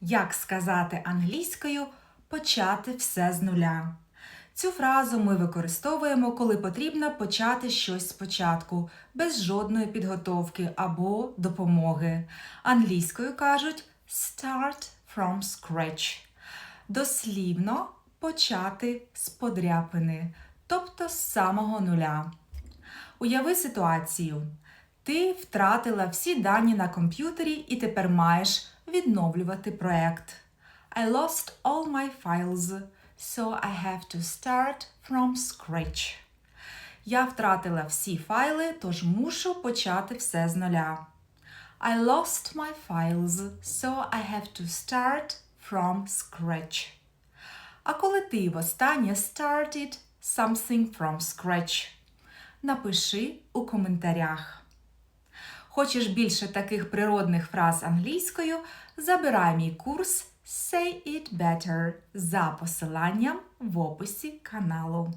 Як сказати англійською почати все з нуля. Цю фразу ми використовуємо, коли потрібно почати щось спочатку, без жодної підготовки або допомоги. Англійською кажуть start from scratch. Дослівно почати з подряпини, тобто з самого нуля. Уяви ситуацію. Ти втратила всі дані на комп'ютері і тепер маєш відновлювати проект. I lost all my files, so I have to start from scratch. Я втратила всі файли, тож мушу почати все з нуля. I lost my files, so I have to start from scratch. А коли ти востаннє started something from scratch? Напиши у коментарях. Хочеш більше таких природних фраз англійською? Забирай мій курс Say It Better за посиланням в описі каналу.